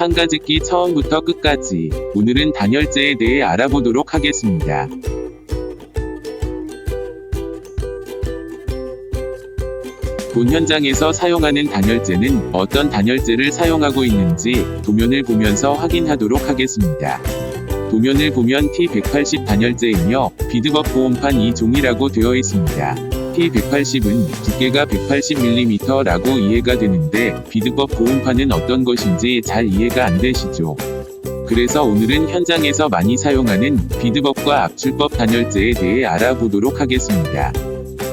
상가짓기 처음부터 끝까지 오늘은 단열재에 대해 알아보도록 하겠습니다. 본 현장에서 사용하는 단열재는 어떤 단열재를 사용하고 있는지 도면을 보면서 확인하도록 하겠습니다. 도면을 보면 T180 단열재이며 비드법 보온판 2종이라고 되어 있습니다. T180은 두께가 180mm라고 이해가 되는데 비드법 보온판은 어떤 것인지 잘 이해가 안 되시죠? 그래서 오늘은 현장에서 많이 사용하는 비드법과 압출법 단열재에 대해 알아보도록 하겠습니다.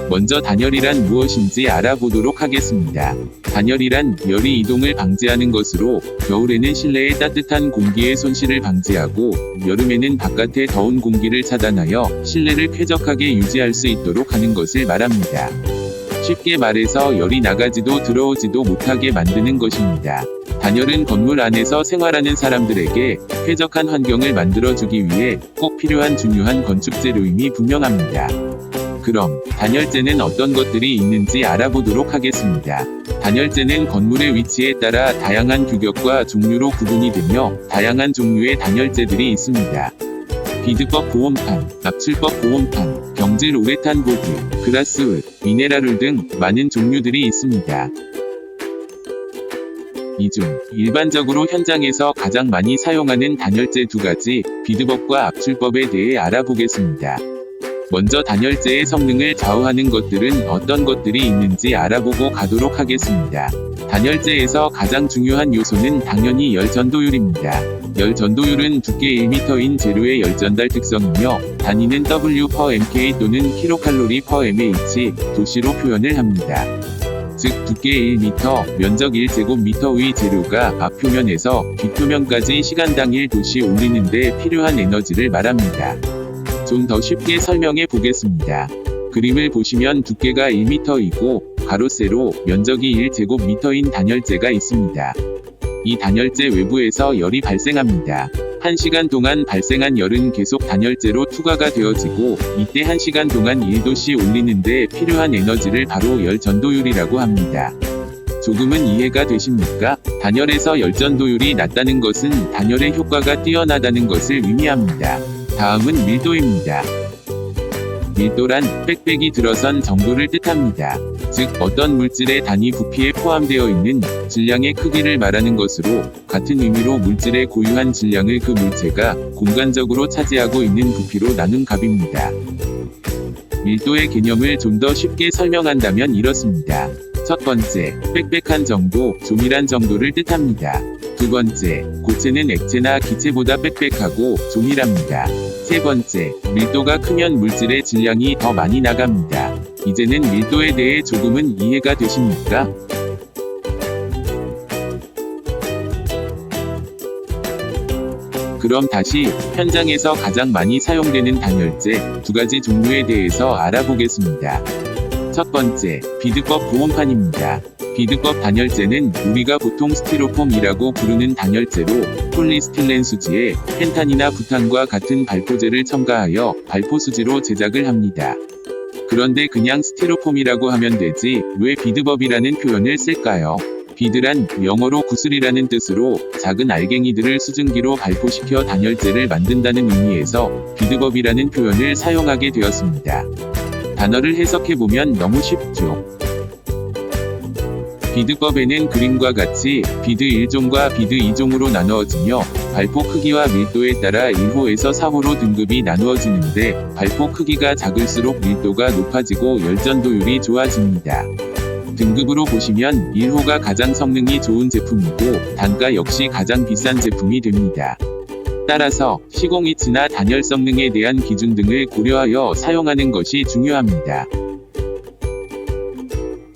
먼저 단열이란 무엇인지 알아보도록 하겠습니다. 단열이란 열이 이동을 방지하는 것으로 겨울에는 실내의 따뜻한 공기의 손실을 방지하고 여름에는 바깥의 더운 공기를 차단하여 실내를 쾌적하게 유지할 수 있도록 하는 것을 말합니다. 쉽게 말해서 열이 나가지도 들어오지도 못하게 만드는 것입니다. 단열은 건물 안에서 생활하는 사람들에게 쾌적한 환경을 만들어주기 위해 꼭 필요한 중요한 건축 재료임이 분명합니다. 그럼 단열재는 어떤 것들이 있는지 알아보도록 하겠습니다. 단열재는 건물의 위치에 따라 다양한 규격과 종류로 구분이 되며 다양한 종류의 단열재들이 있습니다. 비드법 보온판, 압출법 보온판, 경질 우레탄 보드, 그라스울, 미네랄울 등 많은 종류들이 있습니다. 이 중 일반적으로 현장에서 가장 많이 사용하는 단열재 두 가지, 비드법과 압출법에 대해 알아보겠습니다. 먼저 단열재의 성능을 좌우하는 것들은 어떤 것들이 있는지 알아보고 가도록 하겠습니다. 단열재에서 가장 중요한 요소는 당연히 열 전도율입니다. 열 전도율은 두께 1m인 재료의 열 전달 특성이며 단위는 W per mK 또는 kcal per mH 도시로 표현을 합니다. 즉 두께 1m, 면적 1제곱미터의 재료가 앞표면에서 뒷표면까지 시간당 1도씨 올리는데 필요한 에너지를 말합니다. 좀 더 쉽게 설명해 보겠습니다. 그림을 보시면 두께가 1m이고 가로 세로 면적이 1제곱미터인 단열재가 있습니다. 이 단열재 외부에서 열이 발생합니다. 1시간 동안 발생한 열은 계속 단열재로 투과가 되어지고 이때 1시간 동안 1도씨 올리는데 필요한 에너지를 바로 열 전도율이라고 합니다. 조금은 이해가 되십니까? 단열에서 열 전도율이 낮다는 것은 단열의 효과가 뛰어나다는 것을 의미합니다. 다음은 밀도입니다. 밀도란 빽빽이 들어선 정도를 뜻합니다. 즉 어떤 물질의 단위 부피에 포함되어 있는 질량의 크기를 말하는 것으로 같은 의미로 물질의 고유한 질량을 그 물체가 공간적으로 차지하고 있는 부피로 나눈 값입니다. 밀도의 개념을 좀 더 쉽게 설명한다면 이렇습니다. 첫 번째, 빽빽한 정도, 조밀한 정도를 뜻합니다. 두 번째, 고체는 액체나 기체보다 빽빽하고 조밀합니다. 세 번째, 밀도가 크면 물질의 질량이 더 많이 나갑니다. 이제는 밀도에 대해 조금은 이해가 되십니까? 그럼 다시 현장에서 가장 많이 사용되는 단열재 두 가지 종류에 대해서 알아보겠습니다. 첫 번째, 비드법 보온판입니다. 비드법 단열재는 우리가 보통 스티로폼이라고 부르는 단열재로 폴리스틸렌 수지에 펜탄이나 부탄과 같은 발포제를 첨가하여 발포 수지로 제작을 합니다. 그런데 그냥 스티로폼이라고 하면 되지 왜 비드법이라는 표현을 쓸까요? 비드란 영어로 구슬이라는 뜻으로 작은 알갱이들을 수증기로 발포시켜 단열재를 만든다는 의미에서 비드법이라는 표현을 사용하게 되었습니다. 단어를 해석해보면 너무 쉽죠. 비드법에는 그림과 같이 비드 1종과 비드 2종으로 나누어지며 발포 크기와 밀도에 따라 1호에서 4호로 등급이 나누어지는데 발포 크기가 작을수록 밀도가 높아지고 열전도율이 좋아집니다. 등급으로 보시면 1호가 가장 성능이 좋은 제품이고 단가 역시 가장 비싼 제품이 됩니다. 따라서 시공위치나 단열 성능에 대한 기준 등을 고려하여 사용하는 것이 중요합니다.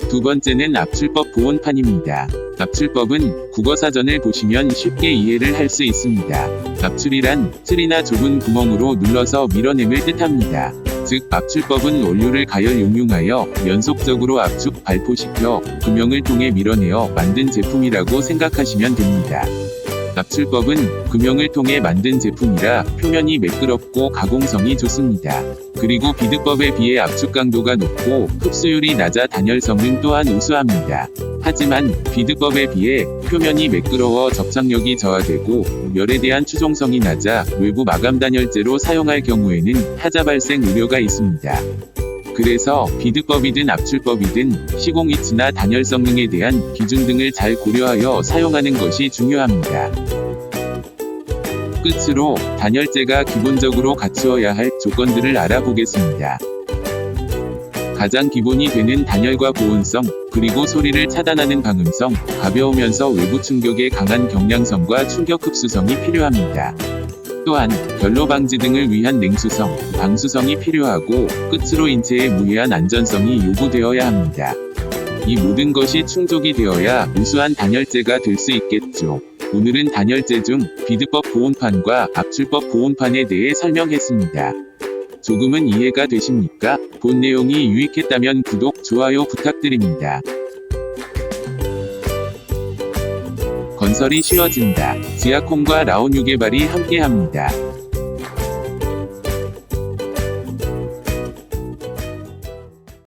두 번째는 압출법 보온판입니다. 압출법은 국어사전을 보시면 쉽게 이해를 할 수 있습니다. 압출이란 틀이나 좁은 구멍으로 눌러서 밀어냄을 뜻합니다. 즉 압출법은 원료를 가열 용융하여 연속적으로 압축 발포시켜 금형을 통해 밀어내어 만든 제품이라고 생각하시면 됩니다. 압출법은 금형을 통해 만든 제품이라 표면이 매끄럽고 가공성이 좋습니다. 그리고 비드법에 비해 압축 강도가 높고 흡수율이 낮아 단열 성능 또한 우수합니다. 하지만 비드법에 비해 표면이 매끄러워 접착력이 저하되고 열에 대한 추종성이 낮아 외부 마감 단열재로 사용할 경우에는 하자 발생 우려가 있습니다. 그래서 비드법이든 압출법이든 시공 위치나 단열 성능에 대한 기준 등을 잘 고려하여 사용하는 것이 중요합니다. 끝으로 단열재가 기본적으로 갖추어야 할 조건들을 알아보겠습니다. 가장 기본이 되는 단열과 보온성, 그리고 소리를 차단하는 방음성, 가벼우면서 외부 충격에 강한 경량성과 충격 흡수성이 필요합니다. 또한 결로 방지 등을 위한 냉수성, 방수성이 필요하고 끝으로 인체에 무해한 안전성이 요구되어야 합니다. 이 모든 것이 충족이 되어야 우수한 단열재가 될 수 있겠죠. 오늘은 단열재 중 비드법 보온판과 압출법 보온판에 대해 설명했습니다. 조금은 이해가 되십니까? 본 내용이 유익했다면 구독, 좋아요 부탁드립니다. 건설이 쉬워진다. 지하콤과 라온 유개발이 함께합니다.